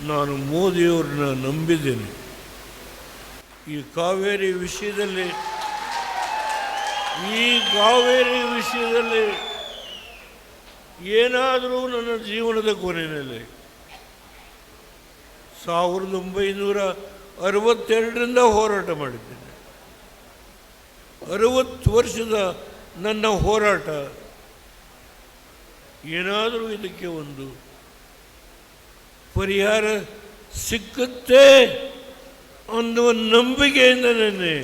ನಾನು ಮೋದಿಯವ್ರನ್ನ ನಂಬಿದ್ದೇನೆ. ಈ ಕಾವೇರಿ ವಿಷಯದಲ್ಲಿ, ಈ ಕಾವೇರಿ ವಿಷಯದಲ್ಲಿ ಏನಾದರೂ ನನ್ನ ಜೀವನದ ಕೊನೆಯಲ್ಲಿ ಸಾವಿರದ ಒಂಬೈನೂರ ಅರವತ್ತೆರಡರಿಂದ ಹೋರಾಟ ಮಾಡಿದ್ದೇನೆ. ಅರವತ್ತು ವರ್ಷದ ನನ್ನ ಹೋರಾಟ ಏನಾದರೂ ಇದಕ್ಕೆ ಒಂದು ಪರಿಹಾರ ಸಿಕ್ಕುತ್ತೆ ಅನ್ನುವ ನಂಬಿಕೆಯಿಂದ ನೆನ್ನೆ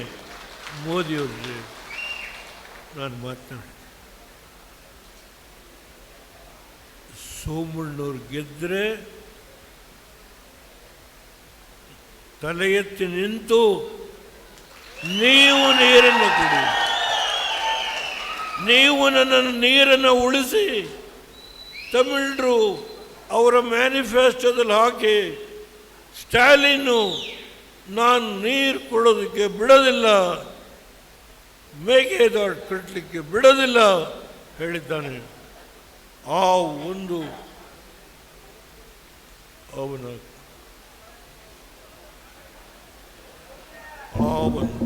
ಮೋದಿಯವ್ರಿಗೆ ನಾನು ಮಾತನಾಡಿದೆ. ಸೋಮಣ್ಣವ್ರು ಗೆದ್ದರೆ ತಲೆ ಎತ್ತಿ ನಿಂತು ನೀವು ನೀರನ್ನು ಕುಡಿ, ನೀವು ನನ್ನ ನೀರನ್ನು ಉಳಿಸಿ, ತಮಿಳರು ಅವರ ಮ್ಯಾನಿಫೆಸ್ಟೋದಲ್ಲಿ ಹಾಕಿ ಸ್ಟಾಲಿನ್ನು ನಾನು ನೀರು ಕೊಡೋದಕ್ಕೆ ಬಿಡೋದಿಲ್ಲ ಮೇಕೆದಾಟು ಕಟ್ಟಲಿಕ್ಕೆ ಬಿಡೋದಿಲ್ಲ ಹೇಳಿದ್ದಾನೆ. ಆ ಒಂದು ಅವನ ಒಂದು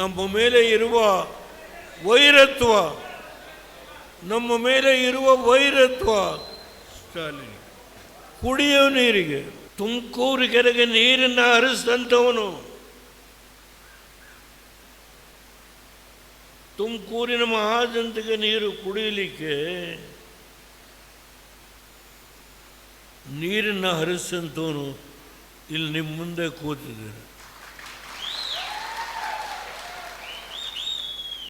ನಮ್ಮ ಮೇಲೆ ಇರುವ ವೈರತ್ವ, ನಮ್ಮ ಮೇಲೆ ಇರುವ ವೈರತ್ವ ಸ್ಟಾಲಿನ್ ಕುಡಿಯೋ ನೀರಿಗೆ, ತುಮಕೂರು ಕೆರೆಗೆ ನೀರನ್ನು ಹರಿಸಿದಂಥವನು. ತುಮಕೂರಿನ ಮಹಾಜನತೆಗೆ ನೀರು ಕುಡಿಯಲಿಕ್ಕೆ ನೀರನ್ನು ಹರಿಸಂತವನು ಇಲ್ಲಿ ನಿಮ್ಮ ಮುಂದೆ ಕೂತಿದ್ದಾರೆ.